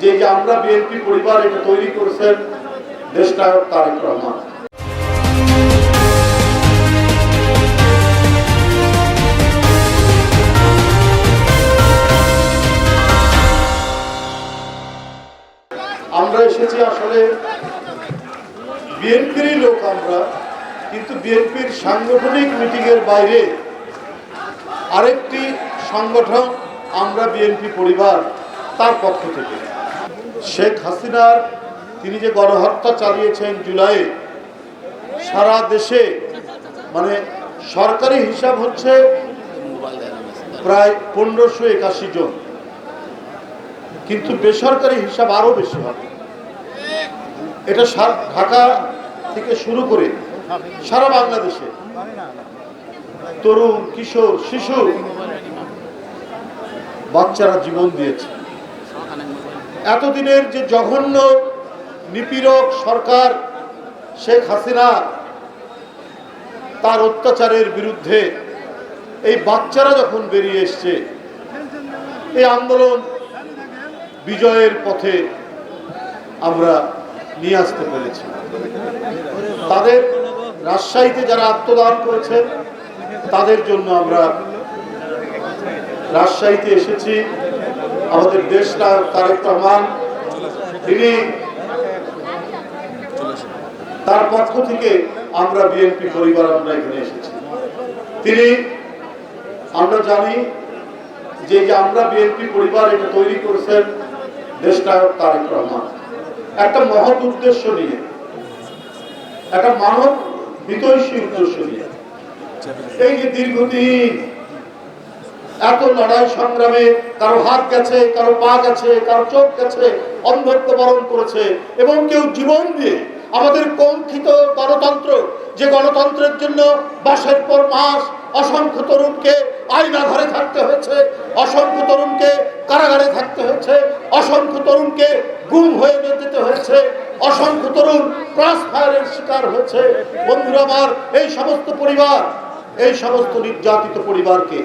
যে যে আমরা বিএনপি পরিবার এটা তৈরি করেছেন দেশনায়ক তারেক রহমান। আমরা এসেছি আসলে বিএনপিরই লোক আমরা, কিন্তু বিএনপির সাংগঠনিক মিটিংয়ের বাইরে আরেকটি সংগঠন আমরা বিএনপি পরিবার তার পক্ষ থেকে। শেখ হাসিনার তিনি যে গণহত্যা চালিয়েছেন জুলাই সারা দেশে মানে সরকারি হিসাব হচ্ছে প্রায় পনেরোশো একাশি জন। কিন্তু বেসরকারি হিসাব আরও বেশি হবে। এটা ঢাকা থেকে শুরু করে সারা বাংলাদেশে। তরুণ, কিশোর, শিশু বাচ্চারা জীবন দিয়েছে। এতদিনের যে জঘন্য, নিপীড়ক সরকার শেখ হাসিনা, তার অত্যাচারের বিরুদ্ধে এই বাচ্চারা যখন বেরিয়ে এসছে, এই আন্দোলন বিজয়ের পথে আমরা নিয়ে আসতে পেরেছি। তাদের রাজশাহীতে যারা আত্মদান করেছেন, তাদের জন্য আমরা রাজশাহীতে এসেছি। আমাদের দেশ নায়ক তারেক রহমান, তিনি তার পক্ষ থেকে আমরা বিএনপি পরিবার আমরা এখানে এসেছি। তিনি, আমরা জানি যে আমরা বিএনপি পরিবার এটা তৈরি করেছেন দেশ নায়ক তারেক রহমান। একটা মহৎ উদ্দেশ্য নিয়ে, একটা মানব হিতৈষী উদ্দেশ্য নিয়ে। এই যে দীর্ঘদিন এত লড়াই সংগ্রামে কারও হাত গেছে, কারও পা গেছে, কারও চোখ গেছে, অন্ধত্ব বরণ করেছে। এবং কেউ জীবন দিয়ে আমাদের কঙ্কিত গণতন্ত্র, যে গণতন্ত্রের জন্য মাসের পর মাস অসংখ্য তরুণকে আয়না ঘরে থাকতে হয়েছে, অসংখ্য তরুণকে কারাগারে থাকতে হয়েছে, অসংখ্য তরুণকে গুম হয়ে যেতে হয়েছে, অসংখ্য তরুণ ক্রস ফায়ারের শিকার হয়েছে। বন্ধুরা আমার, এই সমস্ত পরিবার, এই সমস্ত নির্যাতিত পরিবারকে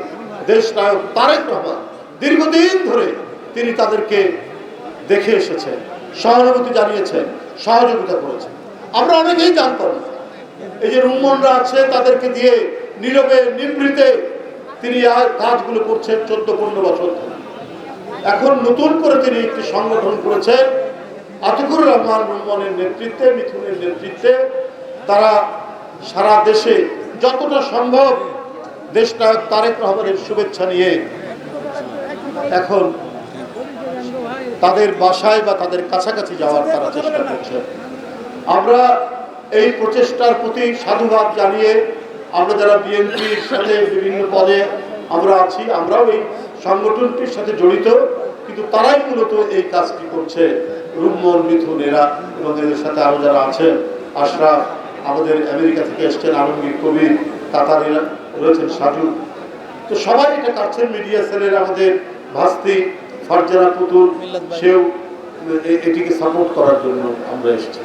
দেশ নায়ক তারেক রহমান দীর্ঘদিন ধরে তিনি তাদেরকে দেখে এসেছেন, সহানুভূতি জানিয়েছেন, সহযোগিতা করেছেন। আমরা অনেকেই জানতাম এই যে রুম্মনরা আছে, তাদেরকে দিয়ে নীরবে নিবৃতে তিনি কাজগুলো করছেন চোদ্দ, পনেরো বছর ধরে। এখন নতুন করে তিনি একটি সংগঠন করেছেন। আতিকুর রহমান রুমনের নেতৃত্বে, মিথুনের নেতৃত্বে তারা সারা দেশে যতটা সম্ভব দেশ নায়ক তারেক রহমানের শুভেচ্ছা নিয়ে এখন তাদের বাসায় বা তাদের কাছাকাছি যাওয়ার তারা চেষ্টা করছে। আমরা এই প্রচেষ্টার প্রতি সাধুবাদ জানিয়ে আমরা যারা বিএনপির সাথে বিভিন্ন পদে আমরা আছি, আমরাও এই সংগঠনটির সাথে জড়িত, কিন্তু তারাই মূলত এই কাজটি করছে রুম্মন মিথুন এরা এবং এদের সাথে আরও যারা আছেন, আশরাফ, আমাদের আমেরিকা থেকে এসছেন আলমগীর কবির কাতারেরা রয়েছেন সাজু। তো সবাই এটা কাটছেন মিডিয়া সেলের আমাদের ভাস্তি ফারজানা পুতুল সেও এটিকে সাপোর্ট করার জন্য আমরা এসেছি।